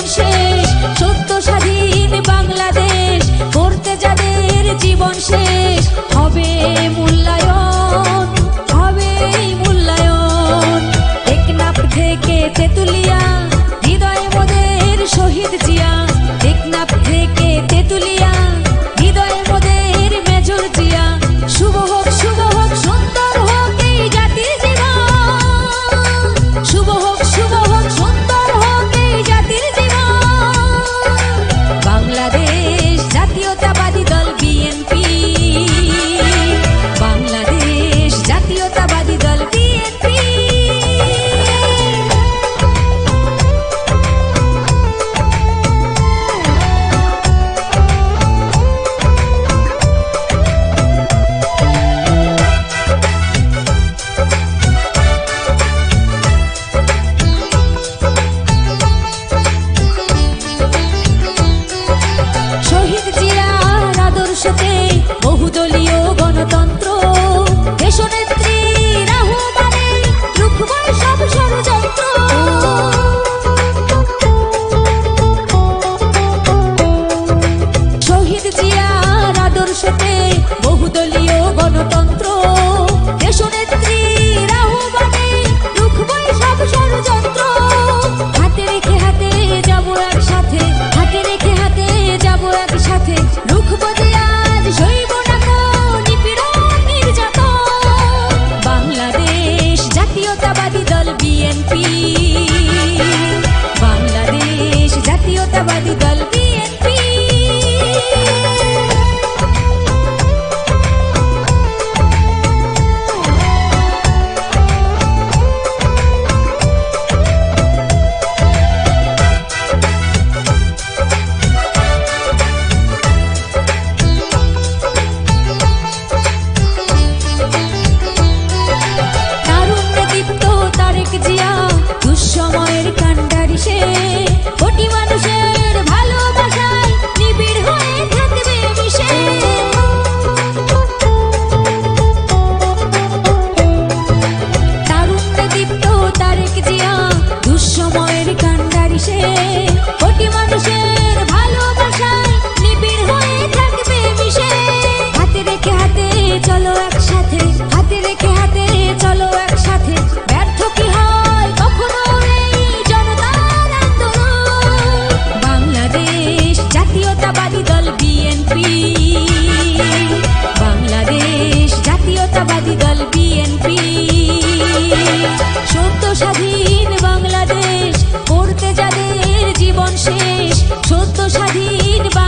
জীবন শেষ, সত্য স্বাধীন বাংলাদেশ, করতে যাদের জীবন শেষ, হবে মূল্যায়ন হবে মূল্যায়ন। একনাপ থেকে তেতুলি চিরার আদর্শতে বহুদলীয় গণতন্ত্র জাতীয়তাবাদী দল বিএনপি তারেক জিয়া শেষ নদীর